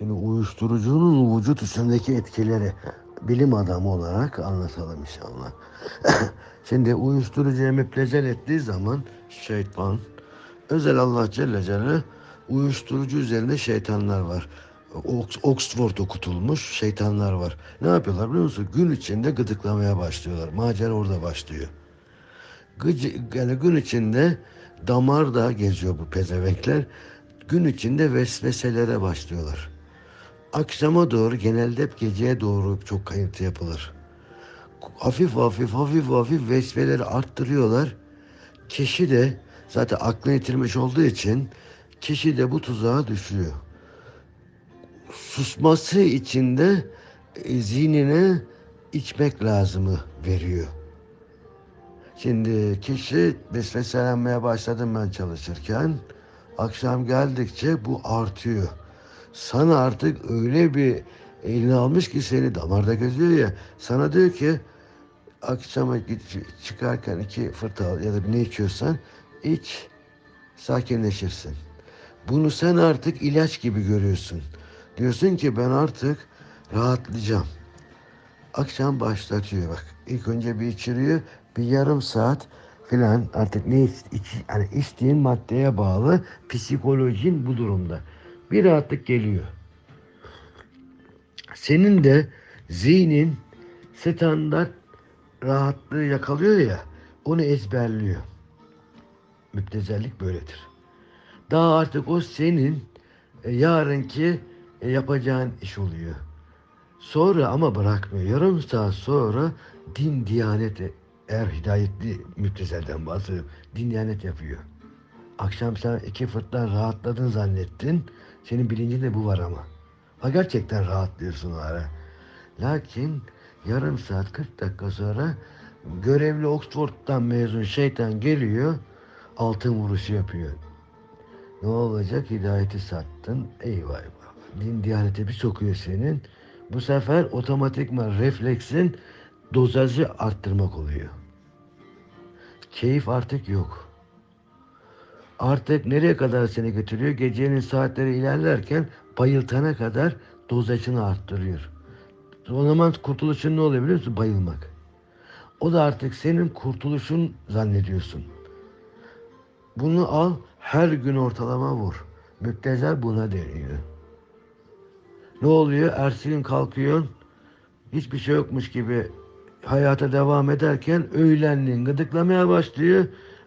Şimdi uyuşturucunun vücut üstündeki etkileri bilim adamı olarak anlatalım inşallah. Şimdi uyuşturucuya müptezel ettiği zaman şeytan, özel Allah Celle Celaluhu uyuşturucu üzerinde şeytanlar var. Ox- Oxford okutulmuş şeytanlar var. Ne yapıyorlar biliyor musun? Gün içinde gıdıklamaya başlıyorlar. Macera orada başlıyor. Gıcı, yani gün içinde damarda geziyor bu pezevenkler. Gün içinde vesveselere başlıyorlar. Akşama doğru genelde hep geceye doğru çok kayıntı yapılır. Hafif hafif hafif hafif vesveleri arttırıyorlar. Kişi de zaten aklını yitirmiş olduğu için kişi de bu tuzağa düşüyor. Susması için de e, zihnine içmek lazımı veriyor. Şimdi kişi vesveselenmeye başladım ben çalışırken. Akşam geldikçe bu artıyor. Sana artık öyle bir eline almış ki seni damarda geziyor ya. Sana diyor ki akşama git çıkarken iki fırta al ya da ne içiyorsan iç sakinleşirsin. Bunu sen artık ilaç gibi görüyorsun. Diyorsun ki ben artık rahatlayacağım. Akşam başlatıyor bak. İlk önce bir içiriyor. Bir yarım saat filan artık ne iç, iç- hani içtiğin maddeye bağlı psikolojin bu durumda. Bir rahatlık geliyor. Senin de zihnin standart rahatlığı yakalıyor ya onu ezberliyor. Müptezellik böyledir. Daha artık o senin e, yarınki e, yapacağın iş oluyor. Sonra ama bırakmıyor. Yarım saat sonra din diyaneti eğer hidayetli müptezelden bahsediyorum. Din diyanet yapıyor. Akşam sen iki fırttan rahatladın zannettin. Senin bilincinde bu var ama. Ha gerçekten rahatlıyorsun o ara. Lakin yarım saat 40 dakika sonra görevli Oxford'dan mezun şeytan geliyor. Altın vuruşu yapıyor. Ne olacak? Hidayeti sattın. Eyvah eyvah. Din diyanete bir sokuyor senin. Bu sefer otomatikman refleksin dozajı arttırmak oluyor. Keyif artık yok. Artık nereye kadar seni götürüyor? Gecenin saatleri ilerlerken bayıltana kadar dozajını arttırıyor. O zaman kurtuluşun ne oluyor biliyor musun? Bayılmak. O da artık senin kurtuluşun zannediyorsun. Bunu al her gün ortalama vur. Müptezel buna deniyor. Ne oluyor? Ertesi gün kalkıyorsun. Hiçbir şey yokmuş gibi hayata devam ederken öğlenliğin gıdıklamaya başlıyor.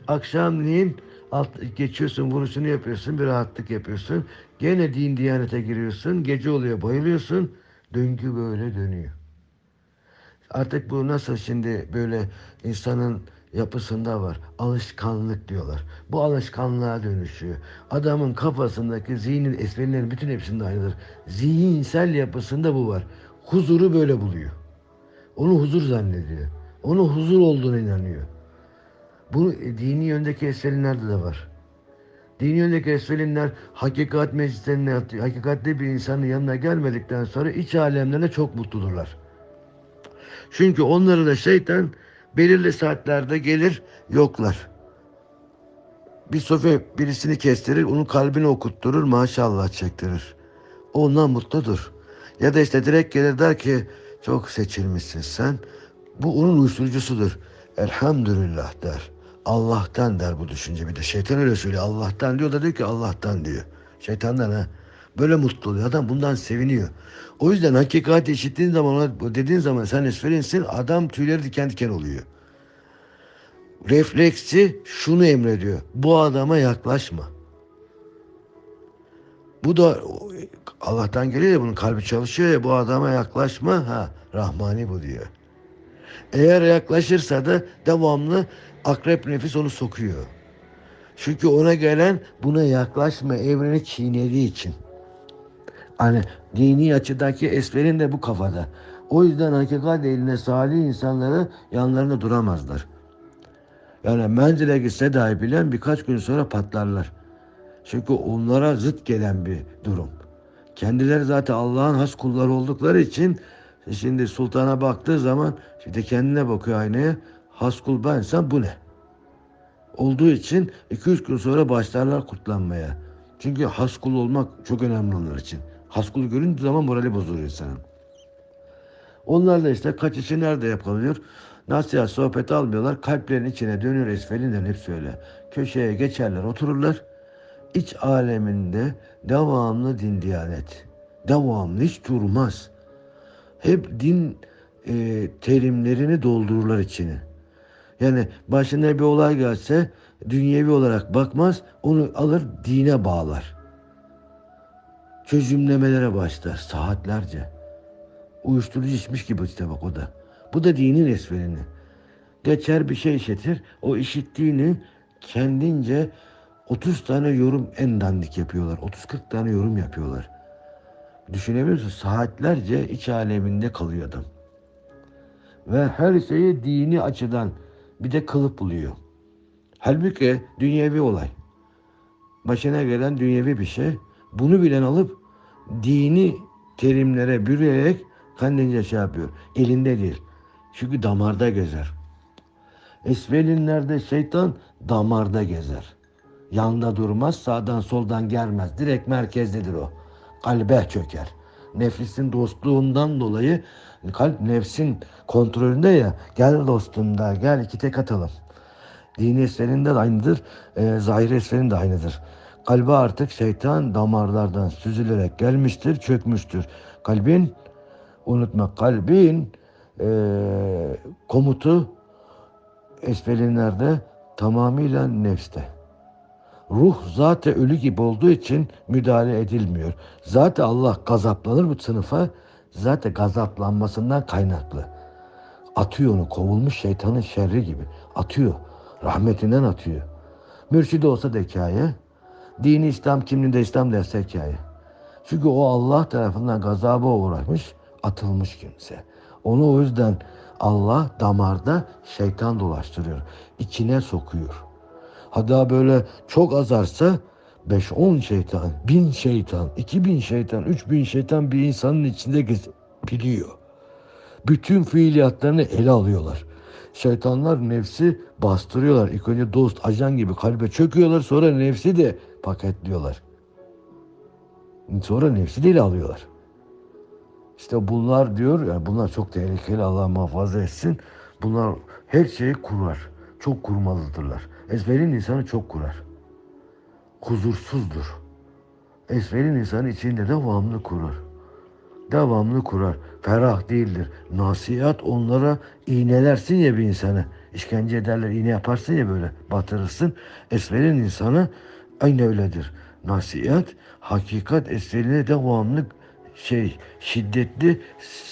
Akşamleyin alt, geçiyorsun vuruşunu yapıyorsun bir rahatlık yapıyorsun. Gene din diyanete giriyorsun. Gece oluyor bayılıyorsun. Döngü böyle dönüyor. Artık bu nasıl şimdi böyle insanın yapısında var. Alışkanlık diyorlar. Bu alışkanlığa dönüşüyor. Adamın kafasındaki zihnin esprilerin bütün hepsinde aynıdır. Zihinsel yapısında bu var. Huzuru böyle buluyor. Onu huzur zannediyor. Onu huzur olduğuna inanıyor. Bu dini yöndeki eserinlerde de var. Dini yöndeki eserinler hakikat meclislerine, hakikatli bir insanın yanına gelmedikten sonra iç alemlerine çok mutludurlar. Çünkü onları da şeytan belirli saatlerde gelir yoklar. Bir sofi birisini kestirir, onun kalbini okutturur, maşallah çektirir. Ondan mutludur. Ya da işte direkt gelir der ki çok seçilmişsin sen. Bu onun uyuşturucusudur. Elhamdülillah der. Allah'tan der bu düşünce bir de. Şeytan öyle söylüyor. Allah'tan diyor da diyor ki Allah'tan diyor. Şeytandan ha. Böyle mutlu oluyor. Adam bundan seviniyor. O yüzden hakikati işittiğin zaman, ona dediğin zaman sen esferinsin adam tüyleri diken diken oluyor. Refleksi şunu emrediyor. Bu adama yaklaşma. Bu da Allah'tan geliyor ya bunun kalbi çalışıyor ya bu adama yaklaşma. Ha Rahmani bu diyor. Eğer yaklaşırsa da devamlı akrep nefis onu sokuyor. Çünkü ona gelen buna yaklaşma evreni çiğnediği için. Hani dini açıdaki esmerin de bu kafada. O yüzden hakikat eline salih insanları yanlarında duramazlar. Yani menzile gitse dahi bilen birkaç gün sonra patlarlar. Çünkü onlara zıt gelen bir durum. Kendileri zaten Allah'ın has kulları oldukları için şimdi sultana baktığı zaman şimdi kendine bakıyor aynaya. Has kul bensen bu ne? Olduğu için 2-3 gün sonra başlarlar kurtlanmaya. Çünkü has kul olmak çok önemli onlar için. Haskul göründüğü zaman morali bozuluyor insanın. Onlar da işte kaçışı nerede yapılıyor? Nasihat sohbet almıyorlar. Kalplerin içine dönüyor esfelinden hep söyle. Köşeye geçerler otururlar. İç aleminde devamlı din diyanet. Devamlı hiç durmaz. Hep din e, terimlerini doldururlar içine. Yani başına bir olay gelse dünyevi olarak bakmaz. Onu alır dine bağlar. Çözümlemelere başlar saatlerce. Uyuşturucu içmiş gibi işte bak o da. Bu da dinin esverini. Geçer bir şey işitir. O işittiğini kendince 30 tane yorum en dandik yapıyorlar. 30-40 tane yorum yapıyorlar. Düşünebiliyor musun? Saatlerce iç aleminde kalıyor adam. Ve her şeyi dini açıdan bir de kılıp buluyor. Halbuki dünyevi olay. Başına gelen dünyevi bir şey. Bunu bilen alıp dini terimlere bürüyerek kendince şey yapıyor. Elinde değil. Çünkü damarda gezer. Esvelinlerde şeytan damarda gezer. Yanda durmaz, sağdan soldan gelmez. Direkt merkezdedir o. Kalbe çöker. Nefsin dostluğundan dolayı kalp nefsin kontrolünde ya. Gel dostum der, gel iki tek atalım. Dini esferinde de aynıdır, e, zahir esferin de aynıdır. Kalbe artık şeytan damarlardan süzülerek gelmiştir, çökmüştür. Kalbin, unutma kalbin e, komutu esfelinlerde tamamıyla nefste. Ruh zaten ölü gibi olduğu için müdahale edilmiyor. Zaten Allah gazaplanır bu sınıfa. Zaten gazaplanmasından kaynaklı. Atıyor onu kovulmuş şeytanın şerri gibi. Atıyor. Rahmetinden atıyor. Mürşidi olsa da hikaye. Dini İslam kimliğinde İslam derse hikaye. Çünkü o Allah tarafından gazaba uğramış, atılmış kimse. Onu o yüzden Allah damarda şeytan dolaştırıyor. içine sokuyor. Hatta böyle çok azarsa 5-10 şeytan, 1000 şeytan, 2000 şeytan, 3000 şeytan bir insanın içinde biliyor. Bütün fiiliyatlarını ele alıyorlar. Şeytanlar nefsi bastırıyorlar. İlk önce dost, ajan gibi kalbe çöküyorlar. Sonra nefsi de paketliyorlar. Sonra nefsi de ele alıyorlar. İşte bunlar diyor, yani bunlar çok tehlikeli Allah muhafaza etsin. Bunlar her şeyi kurar. Çok kurmalıdırlar. Esferin insanı çok kurar. Huzursuzdur. Esferin insanı içinde devamlı kurar. Devamlı kurar. Ferah değildir. Nasihat onlara iğnelersin ya bir insanı. İşkence ederler, iğne yaparsın ya böyle batırırsın. Esferin insanı aynı öyledir. Nasihat, hakikat esferine devamlı şey şiddetli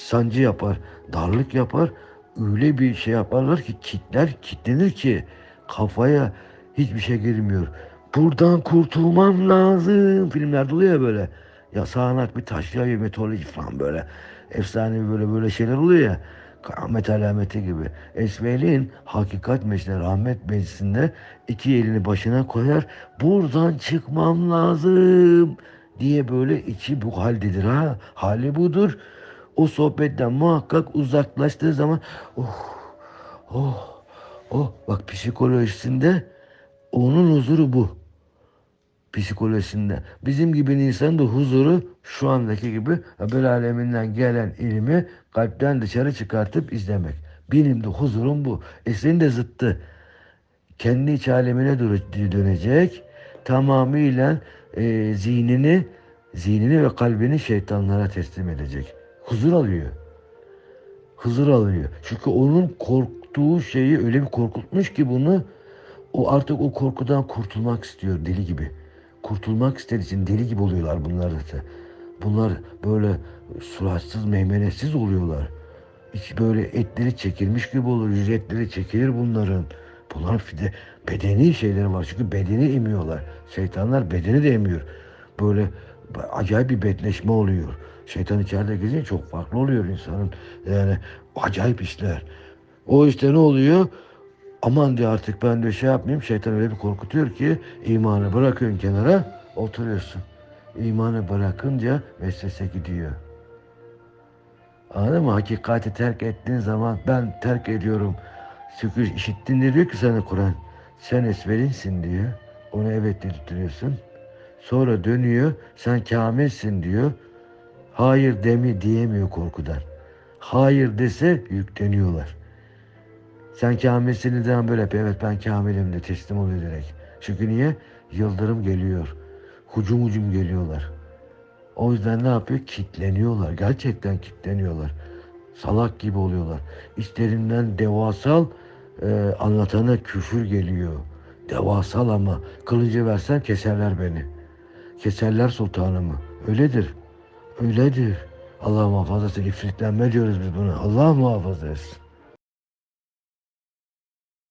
sancı yapar, darlık yapar. Öyle bir şey yaparlar ki kitler kitlenir ki kafaya hiçbir şey girmiyor. Buradan kurtulmam lazım. Filmlerde oluyor ya böyle. Ya sağanak bir taş ya meteoroloji falan böyle. Efsane böyle böyle şeyler oluyor ya. Kıyamet alameti gibi. Esvelin hakikat meclisinde rahmet meclisinde iki elini başına koyar. Buradan çıkmam lazım diye böyle içi bu haldedir ha. Hali budur. O sohbetten muhakkak uzaklaştığı zaman oh oh oh bak psikolojisinde onun huzuru bu. Psikolojisinde. Bizim gibi insan da huzuru şu andaki gibi haber aleminden gelen ilmi kalpten dışarı çıkartıp izlemek. Benim de huzurum bu. Eserin de zıttı. Kendi iç alemine dönecek. Tamamıyla e, zihnini zihnini ve kalbini şeytanlara teslim edecek. Huzur alıyor. Huzur alıyor. Çünkü onun korktuğu şeyi öyle bir korkutmuş ki bunu o artık o korkudan kurtulmak istiyor deli gibi. Kurtulmak istediği için deli gibi oluyorlar bunlar da. Bunlar böyle suratsız, meymenetsiz oluyorlar. Hiç böyle etleri çekilmiş gibi olur. Yüzetleri çekilir bunların. Bunların fide, bedeni şeyleri var. Çünkü bedeni emiyorlar. Şeytanlar bedeni de emiyor. Böyle acayip bir betleşme oluyor. Şeytan içeride gezince çok farklı oluyor insanın. Yani acayip işler. O işte ne oluyor? Aman diye artık ben de şey yapmayayım. Şeytan öyle bir korkutuyor ki imanı bırakıyorsun kenara oturuyorsun. İmanı bırakınca vesvese gidiyor. Anladın mı? Hakikati terk ettiğin zaman ben terk ediyorum. Çünkü işittin diyor ki sana Kur'an. Sen esvelinsin diyor. Onu evet dedirtiyorsun. Sonra dönüyor. Sen kamilsin diyor. Hayır demi diyemiyor korkudan. Hayır dese yükleniyorlar. Sen kamilsin zaman böyle yap. Evet ben kamilim de teslim oluyor direkt. Çünkü niye? Yıldırım geliyor. Hucum hucum geliyorlar. O yüzden ne yapıyor? Kitleniyorlar. Gerçekten kitleniyorlar. Salak gibi oluyorlar. İçlerinden devasal e, anlatana küfür geliyor. Devasal ama kılıcı versen keserler beni. Keserler sultanımı. Öyledir. Öyledir. Allah muhafaza. İfritlenme diyoruz biz buna. Allah muhafaza etsin.